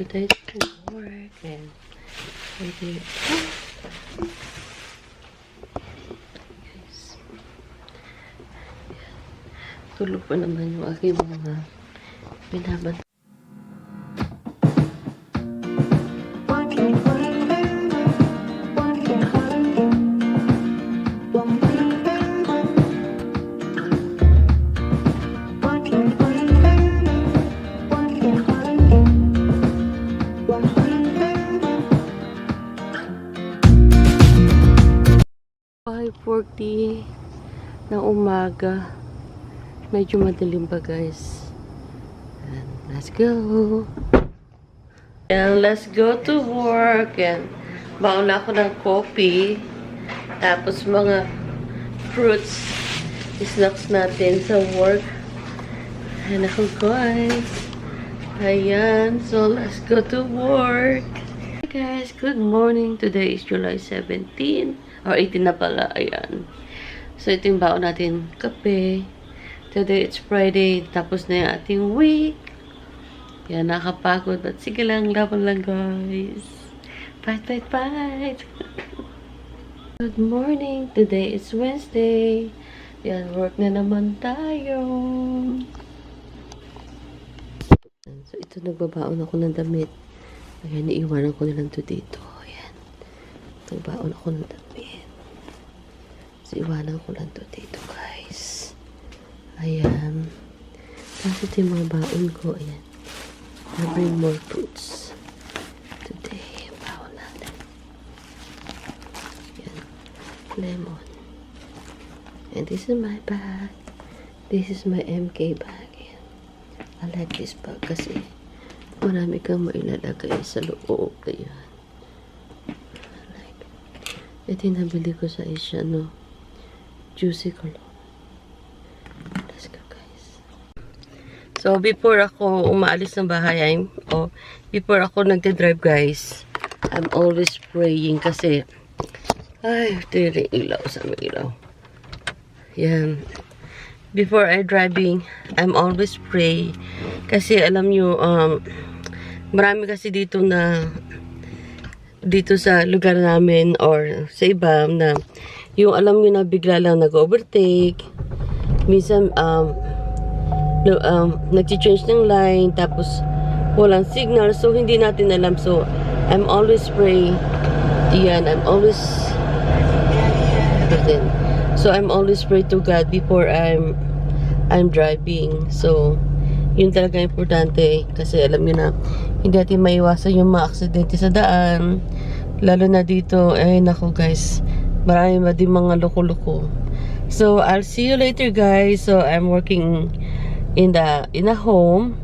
today's work and maybe guys tulog pa naman yung aking mga binabantay Medyo madilim pa guys. And let's go. And let's go to work. And baon na ako ng coffee. Tapos mga fruits, snacks natin sa work. And ako guys. Ayan. So let's go to work. Hey guys, good morning. Today is July 17 or 18 na pala. Ayan. So ito yung baon natin kape. Today it's Friday. Tapos na yung ating week. Yan, nakapagod. But sige lang, laban lang guys. Fight, fight, fight. Good morning. Today is Wednesday. Yan, work na naman tayo. So, ito nagbabaon ako ng damit. Ayan, iiwanan ko nilang to dito. Ayan. Nagbaon ako ng damit. So, iwanan ko lang to dito, guys. Ayan. Tapos ito yung mga baon ko. Ayan. I bring more fruits. Today, baon natin. Ayan. Lemon. And this is my bag. This is my MK bag. Ayan. I like this bag kasi marami kang mailalagay sa loob. Ayan. Like. Ito yung nabili ko sa Asia, no? Juicy cologne. Let's go, guys. So, before ako umaalis ng bahay, I'm, oh, before ako nagte-drive, guys, I'm always praying kasi, ay, ito yung ilaw sa may ilaw. Yan. Before I driving, I'm always pray. Kasi alam nyo, um, marami kasi dito na, dito sa lugar namin or sa iba na, yung alam nyo na bigla lang nag-overtake, minsan, um, um, nag-change ng line, tapos walang signal, so hindi natin alam. So, I'm always pray. Yan, I'm always so I'm always pray to God before I'm I'm driving. So, yun talaga importante kasi alam niyo na hindi natin maiwasan yung mga aksidente sa daan. Lalo na dito, ay nako guys, marami ba din mga loko-loko. So, I'll see you later guys. So, I'm working in the in a home.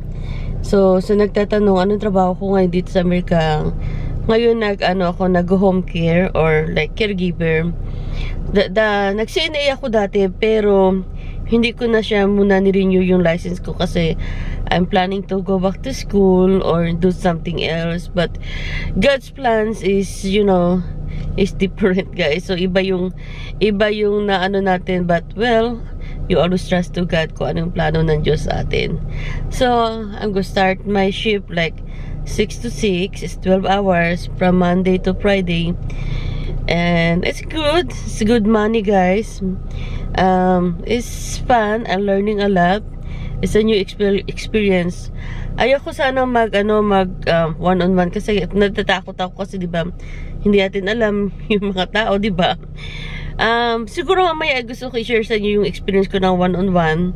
So, sa nagtatanong anong trabaho ko ngayon dito sa Amerika, ngayon nag ano ako nag home care or like caregiver. Da, da nag-CNA ako dati pero hindi ko na siya muna ni-renew yung license ko kasi I'm planning to go back to school or do something else but God's plans is you know is different guys so iba yung iba yung na ano natin but well you always trust to God kung anong plano ng Diyos sa atin. So I'm gonna start my shift like 6 to 6 is 12 hours from Monday to Friday. And it's good it's good money guys. Um it's fun I'm learning a lot. It's a new exper- experience. Ayoko sana mag ano mag um, one on one kasi natatakot ako kasi di ba hindi natin alam yung mga tao di ba um siguro mamaya gusto ko i-share sa inyo yung experience ko ng one on one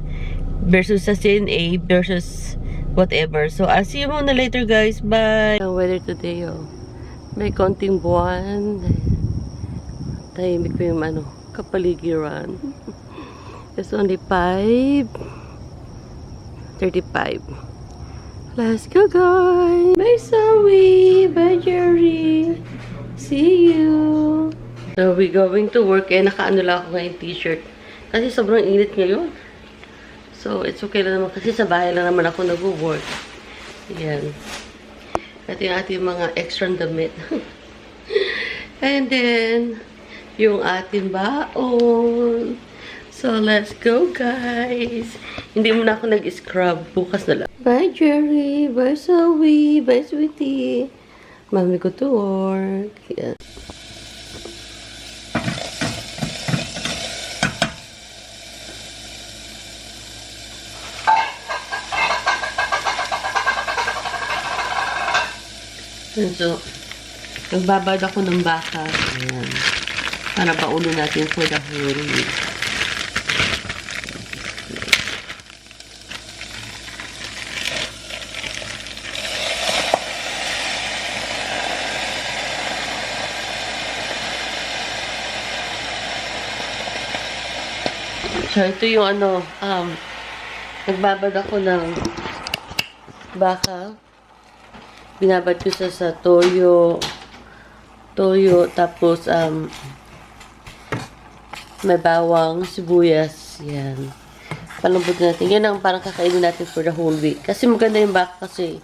versus sa CNA versus whatever so I'll see you muna later guys bye ang weather today oh may konting buwan tahimik ko yung ano, kapaligiran. It's only 5 35. Let's go, guys! Bye, Zoe! Bye, Jerry! See you! So, we going to work. Eh, nakaano lang ako ngayon t-shirt. Kasi sobrang init ngayon. So, it's okay lang naman. Kasi sa bahay lang naman ako nag-work. Yan. Ito yung ating mga extra damit. And then, yung ating baon. So, let's go, guys. Hindi mo na ako nag-scrub. Bukas na lang. Bye, Jerry. Bye, Zoe. Bye, sweetie. Mami ko to work. Yan. So, nagbabad ako ng baka. Ayan. Para baulo natin for the whole. So, ito yung ano, um, nagbabad ako ng baka. Binabad ko sa sa toyo, toyo, tapos, um, may bawang, sibuyas, yan. Palambot natin. Yan ang parang kakainin natin for the whole week. Kasi maganda yung baka kasi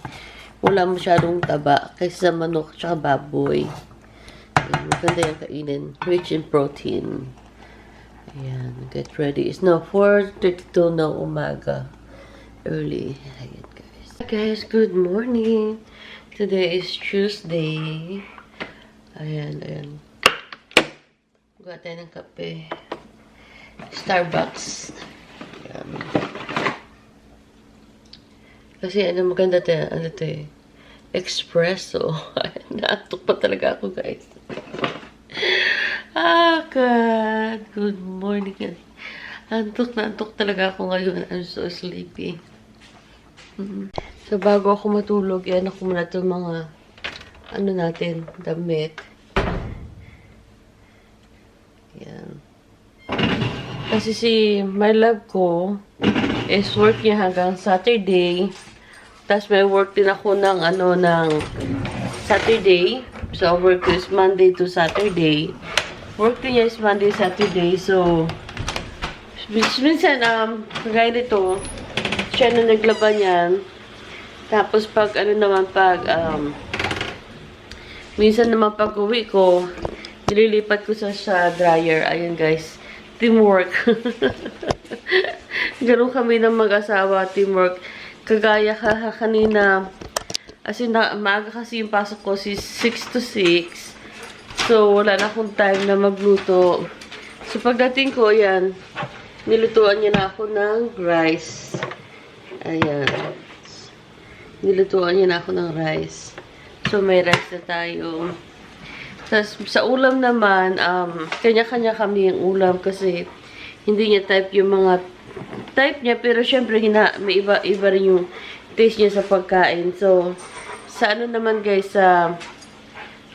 wala masyadong taba kaysa sa manok at baboy. Yan, maganda yung kainin. Rich in protein. Ayan, get ready. It's now 4.32 na umaga. Early. Ayan, guys. Hi guys, good morning. Today is Tuesday. Ayan, ayan. Gawa tayo ng kape. Starbucks. Ayan. Kasi ano maganda tayo, ano to eh. Espresso. Naantok pa talaga ako guys. Ah, God. Good morning. Antok na antok talaga ako ngayon. I'm so sleepy. So, bago ako matulog, yan ako muna itong mga, ano natin, damit. Yan. Kasi si my love ko is work niya hanggang Saturday. Tapos may work din ako ng ano ng Saturday. So work ko is Monday to Saturday. Work din niya is Monday, Saturday. So minsan um kagaya nito, siya na naglaban yan. Tapos pag ano naman pag um minsan naman pag uwi ko, nililipat ko sa, sa dryer. Ayun guys, teamwork. Ganun kami ng mag-asawa, teamwork. Kagaya ka kanina, as na, maaga kasi yung pasok ko, si 6 to 6. So, wala na akong time na magluto. So, pagdating ko, ayan, nilutuan niya na ako ng rice. Ayan. Nilutuan niya na ako ng rice. So, may rice na tayo. Tapos, sa ulam naman, um, kanya-kanya kami yung ulam kasi hindi niya type yung mga type niya, pero syempre hina, may iba, iba rin yung taste niya sa pagkain. So, sa ano naman guys, sa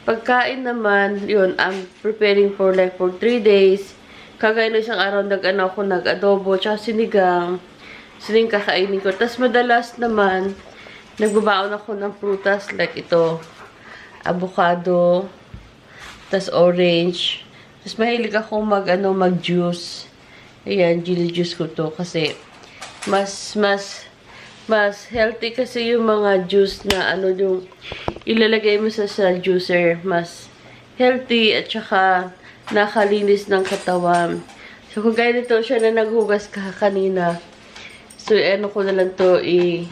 pagkain naman, yun, I'm preparing for like for 3 days. Kagaya ng isang araw, nag-ano ako, nag-adobo, tsaka sinigang. Sining kakainin ko. Tapos madalas naman, nagbabaon ako ng prutas like ito, avocado, tas orange. Tapos mahilig ako mag, ano, mag-juice. Ayan, jelly juice ko to kasi mas, mas, mas healthy kasi yung mga juice na ano yung ilalagay mo sa, sa juicer. Mas healthy at saka nakalinis ng katawan. So, kung gaya nito, siya na naghugas ka kanina. So, ano ko na lang to, i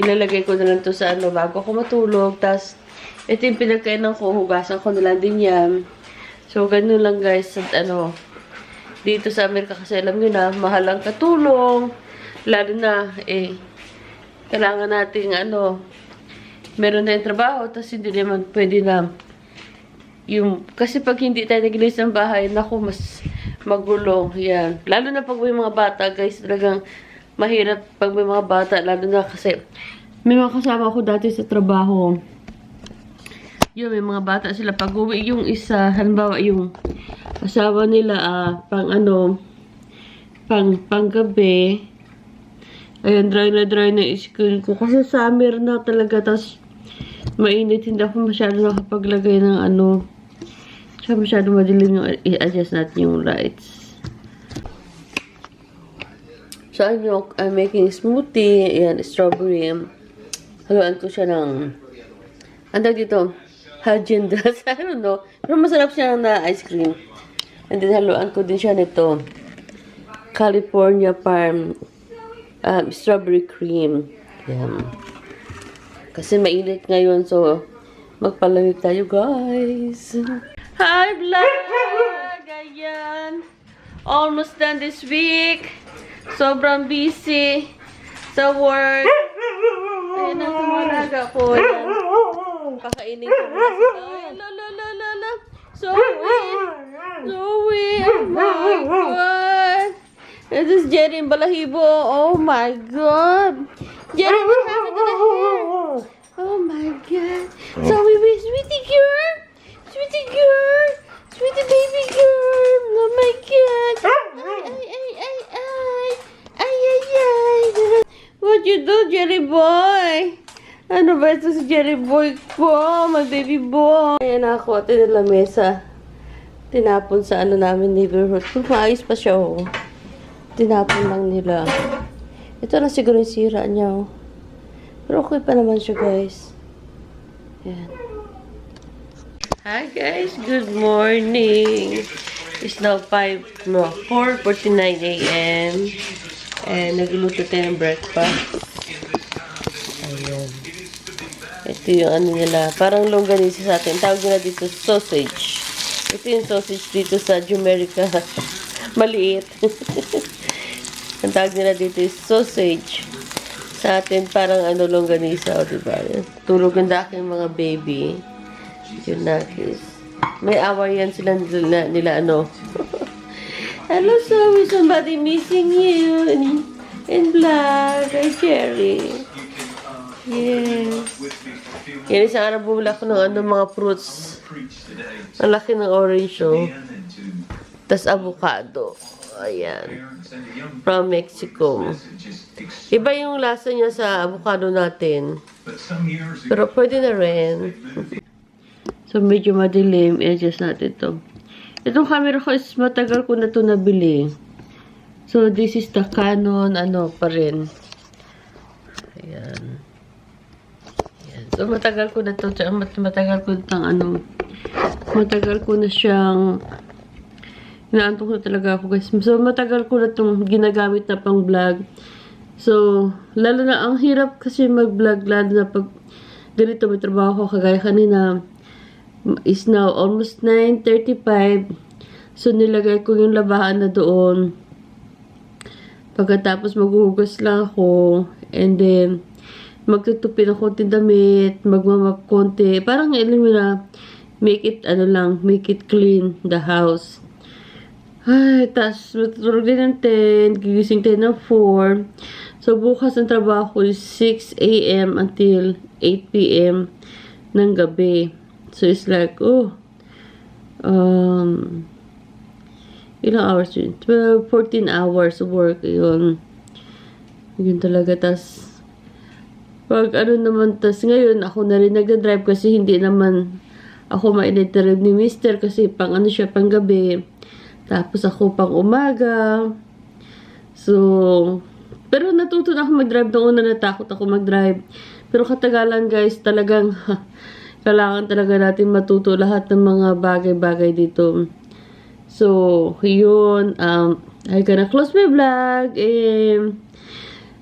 ilalagay ko na lang to sa ano, bago ako matulog. Tapos, ito yung pinagkainan ko, hugasan ko na lang din yan. So, ganun lang guys, at ano, dito sa Amerika kasi alam nyo na, mahal ang katulong. Lalo na, eh, kailangan nating, ano, meron tayong trabaho, tapos hindi naman pwede na, yung, kasi pag hindi tayo naglinis ng bahay, naku, mas magulo. Yan. Lalo na pag may mga bata, guys, talagang mahirap pag may mga bata, lalo na kasi, may mga kasama ko dati sa trabaho, yun, may mga bata sila. Pag uwi yung isa, halimbawa yung asawa nila, ah, pang ano, pang, pang gabi, ayun, dry na dry na screen ko. Kasi summer na talaga, tas mainit, hindi ako masyado nakapaglagay ng ano, tsaka masyado madilim yung i-adjust natin yung lights. So, I'm, I'm making smoothie, ayan, strawberry, haluan ko siya ng, ano dito, Hagendas. I don't know. Pero masarap siya na ice cream. And then, haluan ko din siya nito. California Farm um, strawberry cream. Yan. Kasi mainit ngayon, so magpalamig tayo, guys. Hi, vlog! Ayan. Almost done this week. Sobrang busy sa work. Ayan ang tumalaga ko. Ayan. Pakainin ko muna sila. Ay, la, la, la, la, la. Zoe! Zoe! Oh my God! This is Jerry in Balahibo. Oh my God! Jerry, what happened to the hair? Oh my God! Zoe, wait, sweetie girl! Sweetie girl! Sweetie baby girl! Oh my God! Ay, ay, ay! Ay! What you do, Jerry boy? Ano ba ito si Jerry boy ko? My baby boy. Ayan ako, atin nila mesa. Tinapon sa ano namin neighborhood. Kung maayos pa siya, oh. Tinapon lang nila. Ito na siguro yung sira niya, oh. Pero okay pa naman siya, guys. Ayan. Hi, guys. Good morning. It's now 5, no, 4.49 a.m. And nagluto tayo ng breakfast. Ayan. Ito yung ano nila. Parang longganisa sa atin. Tawag nila dito sausage. Ito yung sausage dito sa Jumerica. Maliit. Ang tawag nila dito is sausage. Sa atin parang ano longganisa. O diba? Tulog ang aking mga baby. Yun na. May away yan sila nila, nila ano. Hello, Zoe. Somebody missing you. In, in black. Hi, Cherry. Yes. Yan, isang araw bumula ko ng ano, mga fruits. Ang laki ng orange, oh. Tapos avocado. Ayan. From Mexico. Iba yung lasa niya sa avocado natin. Pero pwede na rin. so, medyo madilim. I-adjust natin to. Itong camera ko is matagal ko na to nabili. So, this is the Canon, ano pa rin. Ayan. Ayan. So, matagal ko na to. mat- Matagal ko na ano. Matagal ko na siyang inaantok na talaga ako guys. So, matagal ko na itong ginagamit na pang vlog. So, lalo na ang hirap kasi mag-vlog, lalo na pag ganito may trabaho ko kagaya kanina is now almost 9.35 so nilagay ko yung labahan na doon pagkatapos maghuhugas lang ako and then magtutupi ng konti damit magmamap konti parang alam mo na make it ano lang make it clean the house ay, tas matutulog din ng 10, gigising tayo ng 4. So, bukas ang trabaho is 6 a.m. until 8 p.m. ng gabi. So, it's like, oh, um, ilang hours yun? 12, 14 hours work, yun. Yun talaga, tas, pag ano naman, tas ngayon, ako na rin nagda-drive kasi hindi naman ako ma-drive ni mister kasi pang ano siya, pang gabi. Tapos ako pang umaga. So, pero natuto na ako mag-drive. Noong una natakot ako mag-drive. Pero katagalan guys, talagang kailangan talaga natin matuto lahat ng mga bagay-bagay dito. So, yun. Um, I gonna close my vlog. Eh,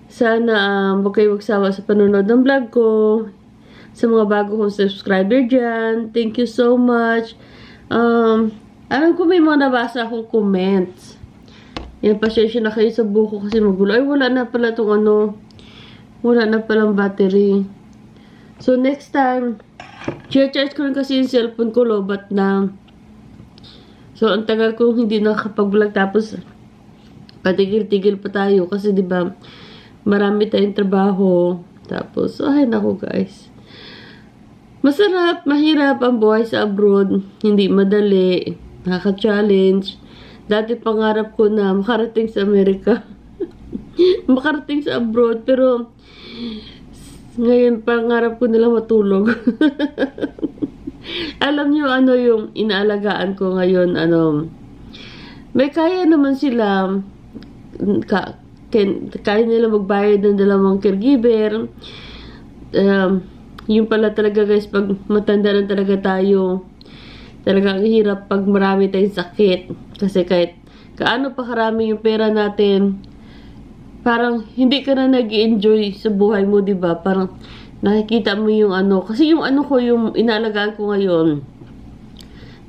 sana um, huwag kayo magsawa sa panonood ng vlog ko. Sa mga bago kong subscriber dyan. Thank you so much. Um, alam ko may mga nabasa akong comments. Yan, pasensya na kayo sa buko kasi magulo. Ay, wala na pala itong ano. Wala na palang battery. So, next time, charge ko rin kasi yung cellphone ko, lobat na. So, ang tagal ko hindi nakakapag-vlog. Tapos, patigil-tigil pa tayo. Kasi, di ba, marami tayong trabaho. Tapos, ay, nako guys. Masarap, mahirap ang buhay sa abroad. Hindi madali. Nakaka-challenge. Dati pangarap ko na makarating sa Amerika. makarating sa abroad. Pero, ngayon pangarap ko nila matulog. Alam niyo ano yung inaalagaan ko ngayon, ano, may kaya naman sila, ka, ken, kaya nila magbayad ng dalawang caregiver. Um, yung pala talaga guys, pag matanda na talaga tayo, talaga hirap pag marami tayong sakit. Kasi kahit kaano pa karami yung pera natin, parang hindi ka na nag enjoy sa buhay mo, di ba? Parang nakikita mo yung ano, kasi yung ano ko, yung inalagaan ko ngayon,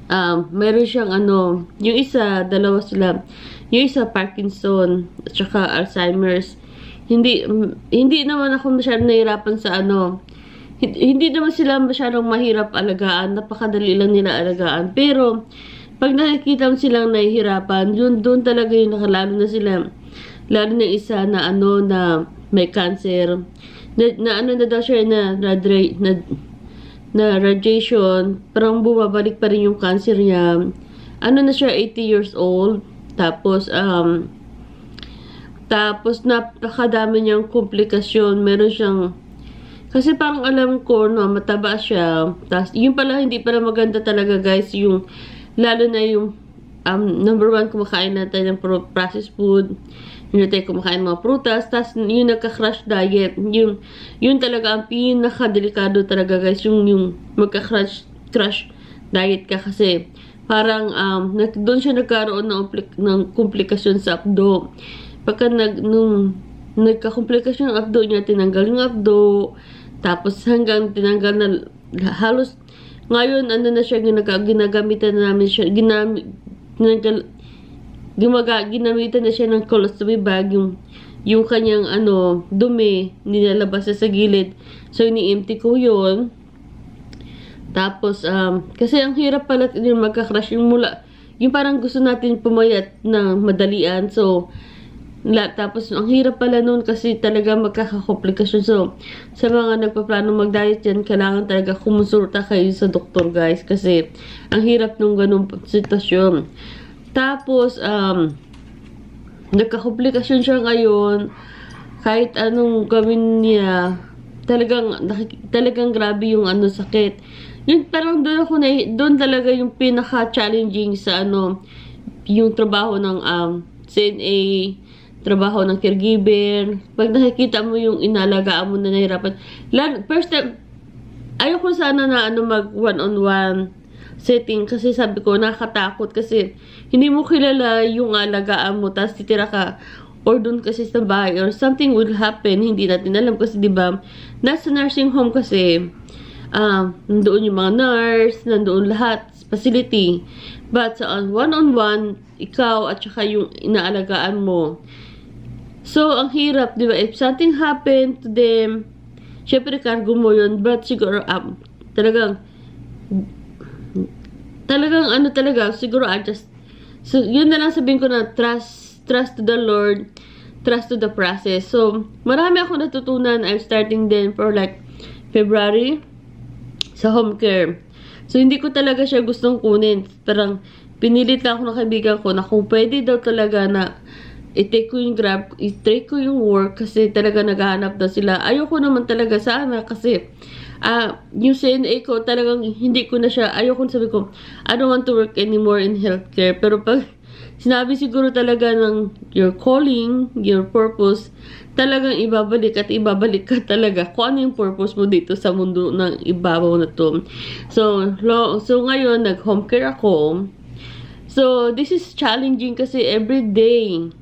um, meron siyang ano, yung isa, dalawa sila, yung isa Parkinson, at saka Alzheimer's. Hindi, hindi naman ako masyadong nahirapan sa ano, hindi, hindi naman sila masyadong mahirap alagaan, napakadali lang nila alagaan. Pero, pag nakikita mo silang nahihirapan, yun, doon talaga yung nakalalo na sila. Lalo na isa na ano na may cancer. Na, na ano na daw siya na, na, na, na radiation, parang bumabalik pa rin yung cancer niya. Ano na siya, 80 years old. Tapos, um, tapos napakadami niyang komplikasyon. Meron siyang, kasi parang alam ko, no, mataba siya. Tapos, yun pala, hindi pala maganda talaga, guys, yung, lalo na yung, um, number one, kumakain natin ng pro- processed food. Hindi tayo kumakain mga prutas. Tapos, yung nagka-crash diet, yung, yun talaga ang pinakadelikado talaga, guys, yung, yung magka-crash crash diet ka kasi parang um, doon siya nagkaroon ng, ng komplikasyon sa abdo. Pagka nag, nung nagka-komplikasyon ng abdo niya, tinanggal yung abdo, tapos hanggang tinanggal na halos ngayon ano na siya ginaga, ginagamitan na namin siya ginamit gumaga, ginamitan na siya ng colostomy bag yung yung kanyang ano dumi nilalabas sa gilid so ini-empty ko yun tapos, um, kasi ang hirap pala yung magka-crush yung mula, yung parang gusto natin pumayat na madalian. So, la, tapos ang hirap pala nun kasi talaga magkakakomplikasyon. So, sa mga nagpaplano mag-diet yan, kailangan talaga kumonsulta kayo sa doktor guys kasi ang hirap nung ganung sitwasyon. Tapos, um, nagkakomplikasyon siya ngayon, kahit anong gawin niya, talagang, talagang grabe yung ano sakit. Yun, parang doon ako na, doon talaga yung pinaka-challenging sa ano, yung trabaho ng um, CNA, trabaho ng caregiver. Pag nakikita mo yung inalagaan mo na nahirapan. First time, ayoko sana na ano mag one-on-one setting kasi sabi ko nakakatakot kasi hindi mo kilala yung alagaan mo tapos titira ka or doon kasi sa bahay or something will happen hindi natin alam kasi di ba nasa nursing home kasi um, nandoon yung mga nurse, nandoon lahat, facility. But sa on one-on-one, ikaw at saka yung inaalagaan mo. So, ang hirap, di ba? If something happened to them, syempre cargo mo yun, but siguro, um, talagang, talagang ano talaga, siguro adjust. So, yun na lang sabihin ko na trust, trust to the Lord, trust to the process. So, marami ako natutunan. I'm starting then for like February sa home care. So, hindi ko talaga siya gustong kunin. Parang, pinilit lang ako ng kaibigan ko na kung pwede daw talaga na i-take ko yung grab, i-take ko yung work kasi talaga naghahanap daw sila. Ayoko naman talaga sana kasi uh, yung CNA ko talagang hindi ko na siya, ayoko sabi ko, I don't want to work anymore in healthcare. Pero pag sinabi siguro talaga ng your calling, your purpose, talagang ibabalik at ibabalik ka talaga kung ano yung purpose mo dito sa mundo ng ibabaw na to. So, lo, so ngayon, nag-home care ako. So, this is challenging kasi every day,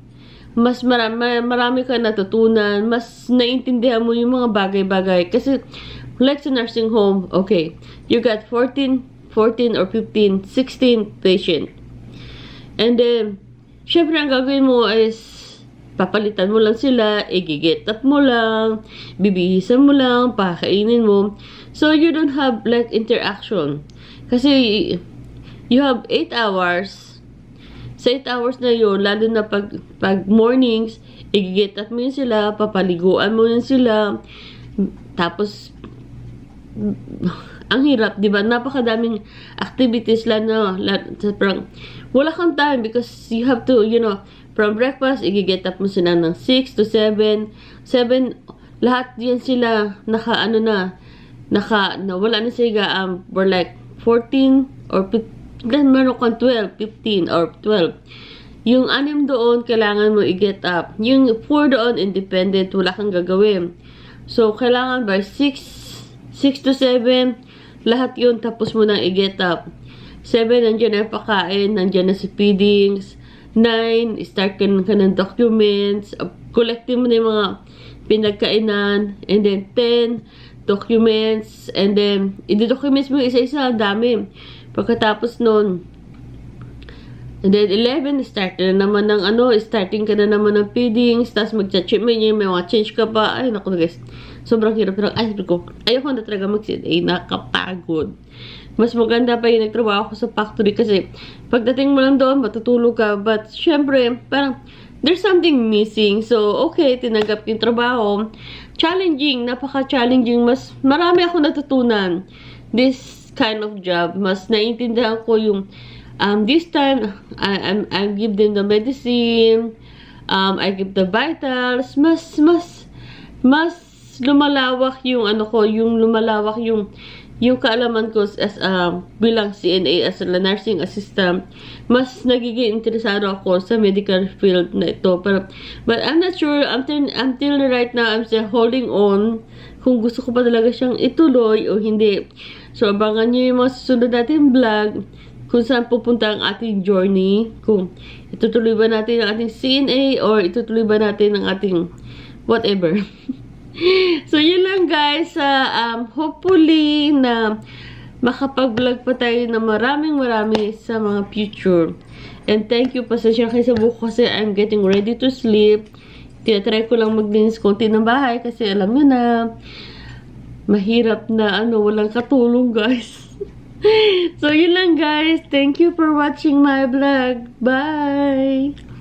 mas marami, marami ka natutunan, mas naintindihan mo yung mga bagay-bagay. Kasi, sa nursing home, okay, you got 14, 14 or 15, 16 patient. And then, syempre ang gagawin mo is, papalitan mo lang sila, igiget up mo lang, bibihisan mo lang, pakainin mo. So, you don't have like interaction. Kasi, you have 8 hours, sa 8 hours na yun, lalo na pag, pag mornings, igiget up mo yun sila, papaliguan mo yun sila, tapos, ang hirap, di ba? Napakadaming activities lang na, parang, wala kang time because you have to, you know, from breakfast, igiget up mo sila ng 6 to 7, 7, lahat yan sila, naka, ano na, naka, na, wala na sila, um, for like, 14 or 15, then meron kang 12, 15, or 12. Yung anim doon, kailangan mo i-get up. Yung 4 doon, independent, wala kang gagawin. So, kailangan by 6, 6 to 7, lahat yun, tapos mo nang i-get up. 7, nandiyan na pakain, nandiyan na si feedings, 9, start ka, ka ng documents, uh, collectin mo na yung mga pinagkainan, and then 10, documents, and then, i-documents mo isa-isa, dami. Pagkatapos nun, And then, 11, start na naman ng ano, starting ka na naman ng feedings, tapos mag-check may, may mga change ka pa. Ay, naku guys, sobrang hirap. Ay, sabi ko, ayoko na talaga mag-sit-a, nakapagod. Mas maganda pa yung nagtrabaho ko sa factory kasi pagdating mo lang doon, matutulog ka. But, syempre, parang, there's something missing. So, okay, tinanggap yung trabaho. Challenging, napaka-challenging. Mas, marami ako natutunan. This kind of job, mas naiintindihan ko yung um, this time, I, I, I give them the medicine, um, I give the vitals, mas, mas, mas lumalawak yung ano ko, yung lumalawak yung yung kaalaman ko as um, bilang CNA as a nursing assistant, mas nagiging interesado ako sa medical field na ito. Pero, but I'm not sure, until, until right now, I'm still holding on kung gusto ko pa talaga siyang ituloy o hindi. So, abangan nyo yung mga susunod natin vlog kung saan pupunta ang ating journey, kung itutuloy ba natin ang ating CNA or itutuloy ba natin ang ating whatever. so, yun lang guys. Uh, um, hopefully na makapag-vlog pa tayo na maraming marami sa mga future. And thank you, pasensya kayo sa buko kasi I'm getting ready to sleep. Tinatry ko lang maglinis konti ng bahay kasi alam nyo na mahirap na ano, walang katulong guys. so, yun lang guys. Thank you for watching my vlog. Bye!